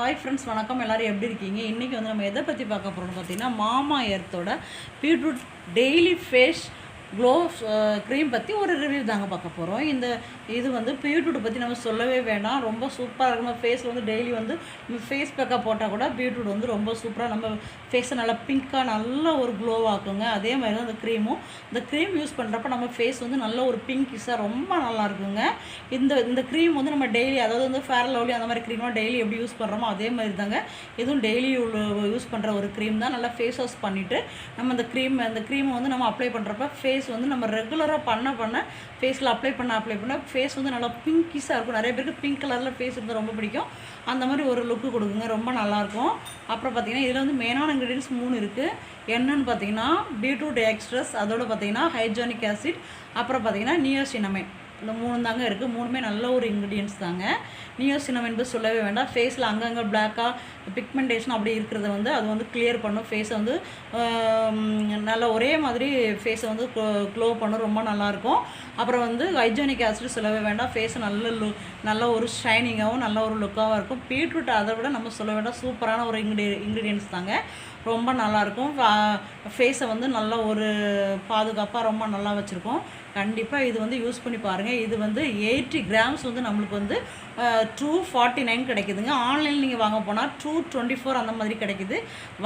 Hi friends வணக்கம். எல்லோரும் எப்படி இருக்கீங்க? இன்றைக்கி வந்து நம்ம எதை பற்றி பார்க்க போகிறோம்னு பார்த்தீங்கன்னா மாமா எர்த்தோட beetroot daily face glow cream பற்றி ஒரு ரிவ்யூ தாங்க பார்க்க போகிறோம் இந்த இது வந்து பியூட்ரூட் பற்றி நம்ம சொல்லவே வேண்டாம் ரொம்ப சூப்பராக இருக்கும். நம்ம ஃபேஸில் வந்து டெய்லி வந்து ஃபேஸ் பேக்கப் போட்டால் கூட பீட்ரூட் வந்து ரொம்ப சூப்பராக நம்ம ஃபேஸை நல்லா பிங்க்காக நல்ல ஒரு க்ளோவாக்குங்க அதே மாதிரி தான் இந்த க்ரீமும் இந்த க்ரீம் யூஸ் பண்ணுறப்ப நம்ம ஃபேஸ் வந்து நல்ல ஒரு பிங்கிஸாக ரொம்ப நல்லா இருக்குங்க. இந்த இந்த க்ரீம் வந்து நம்ம டெய்லி அதாவது வந்து ஃபேர் லவ்லி அந்த மாதிரி க்ரீம்லாம் டெய்லி எப்படி யூஸ் பண்ணுறோமோ அதே மாதிரி தாங்க. இதுவும் டெய்லி யூஸ் பண்ணுற ஒரு க்ரீம் தான். நல்லா ஃபேஸ் வாஷ் பண்ணிவிட்டு நம்ம இந்த க்ரீம் அந்த க்ரீமை வந்து நம்ம அப்ளை பண்ணுறப்ப ஃபேஸ் வந்து நம்ம ரெகுலராக பண்ண பண்ண ஃபேஸில் அப்ளை பண்ண அப்ளை பண்ண ஃபேஸ் வந்து நல்லா பிங்கிஸாக இருக்கும். நிறைய பேருக்கு பிங்க் கலரில் ஃபேஸ் இருந்தால் ரொம்ப பிடிக்கும். அந்த மாதிரி ஒரு லுக்கு கொடுக்குங்க. ரொம்ப நல்லாயிருக்கும் அப்புறம் பார்த்தீங்கன்னா இதில் வந்து மெயினான இன்க்ரீடியன்ஸ் மூணு இருக்குது என்னென்னு பார்த்தீங்கன்னா பீட்ரூட் எக்ஸ்ட்ரஸ் அதோடு பார்த்தீங்கன்னா ஹைஜானிக் ஆசிட் அப்புறம் பார்த்தீங்கன்னா நியோசினமைன் இந்த மூணு தாங்க இருக்குது மூணுமே நல்ல ஒரு இன்க்ரீடியன்ஸ் தாங்க. நியோசினம் என்பது சொல்லவே வேண்டாம். ஃபேஸில் அங்கங்கே பிளாக்காக பிக்மெண்டேஷன் அப்படி இருக்கிறத வந்து அது வந்து கிளியர் பண்ணும். ஃபேஸை வந்து நல்லா ஒரே மாதிரி ஃபேஸை வந்து க்ளோ பண்ணும். ரொம்ப நல்லாயிருக்கும் அப்புறம் வந்து ஹைஜோனிக் ஆசிட் சொல்லவே வேண்டாம். ஃபேஸை நல்ல லு நல்ல ஒரு ஷைனிங்காகவும் நல்ல ஒரு லுக்காகவும் இருக்கும். பீட்ரூட் அதை விட நம்ம சொல்ல வேண்டாம். சூப்பரான ஒரு இன்க்ரீ இன்க்ரீடியன்ஸ் தாங்க. ரொம்ப நல்லாயிருக்கும் ஃபேஸை வந்து நல்ல ஒரு பாதுகாப்பாக ரொம்ப நல்லா வச்சுருக்கோம். கண்டிப்பாக இது வந்து யூஸ் பண்ணி பாருங்கள் இது வந்து எயிட்டி கிராம்ஸ் வந்து நம்மளுக்கு வந்து டூ ஃபார்ட்டி நைன் கிடைக்குதுங்க. ஆன்லைனில் நீங்கள் வாங்க போனால் டூ டுவெண்ட்டி ஃபோர் அந்த மாதிரி கிடைக்குது.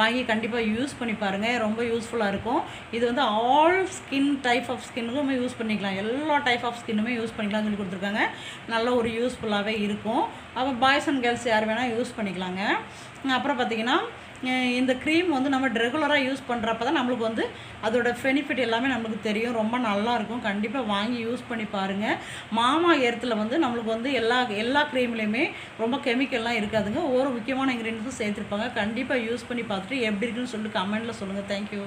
வாங்கி கண்டிப்பாக யூஸ் பண்ணி பாருங்கள் ரொம்ப யூஸ்ஃபுல்லாக இருக்கும். இது வந்து ஆல் ஸ்கின் டைப் ஆஃப் ஸ்கின்னுக்கும் யூஸ் பண்ணிக்கலாம். எல்லா டைப் ஆஃப் ஸ்கின்னுமே யூஸ் பண்ணிக்கலாம்னு சொல்லி கொடுத்துருக்காங்க. நல்ல ஒரு யூஸ்ஃபுல்லாகவே இருக்கும். அப்போ பாய்ஸ் அண்ட் கேர்ள்ஸ் யார் வேணால் யூஸ் பண்ணிக்கலாங்க. அப்புறம் பார்த்திங்கன்னா இந்த க்ரீம் வந்து நம்ம ரெகுலராக யூஸ் பண்ணுறப்ப தான் நம்மளுக்கு வந்து அதோட பெனிஃபிட் எல்லாமே நம்மளுக்கு தெரியும். ரொம்ப நல்லாயிருக்கும் கண்டிப்பாக வாங்கி யூஸ் பண்ணி பாருங்கள் மாமா ஏரத்தில் வந்து நம்மளுக்கு வந்து எல்லா எல்லா க்ரீம்லேயுமே ரொம்ப கெமிக்கல்லாம் இருக்காதுங்க. ஒவ்வொரு முக்கியமான இன்க்ரீடியன்ஸும் சேர்த்துருப்பாங்க. கண்டிப்பாக யூஸ் பண்ணி பார்த்துட்டு எப்படி இருக்குன்னு சொல்லிட்டு கமெண்ட்டில் சொல்லுங்கள் தேங்க்யூ